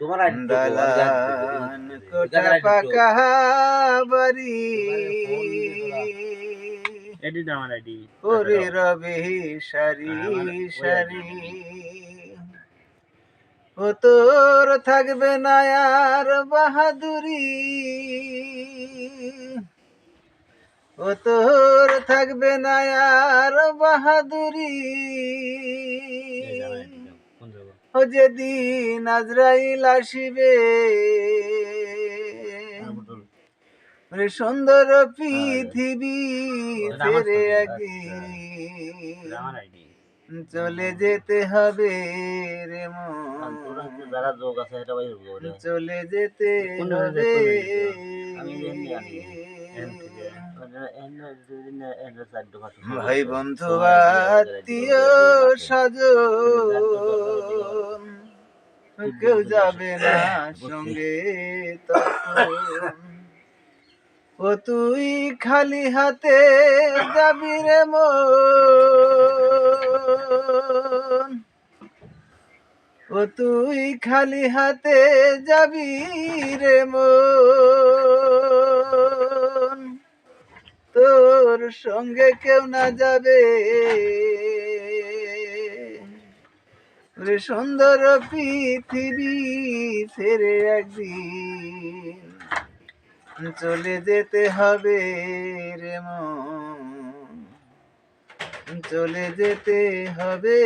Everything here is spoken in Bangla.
তোমার আইডিয়া দালান কোটা পাকা বাড়ি এডিট আমার আইডি। করে রবে সারি সারি। ও তোর থাকবে না আর বাহাদুরি। ও তোর থাকবে না আর বাহাদুরি। যেদিন আজরাইল আসিবে। সুন্দর পৃথিবী ছেড়ে একদিন চলে যেতে হবে রে চলে যেতে হবে। ভাই বন্ধু আত্মীয় স্বজন। কেউ যাবে না সঙ্গে ও তুই খালি হাতে যাবি রে মন। ও তুই খালি হাতে যাবি রে মন। তোর সঙ্গে কেউ না যাবে। সুন্দর পৃথিবী ছেড়ে একদিন চলে যেতে হবে রে মন। চলে যেতে হবে।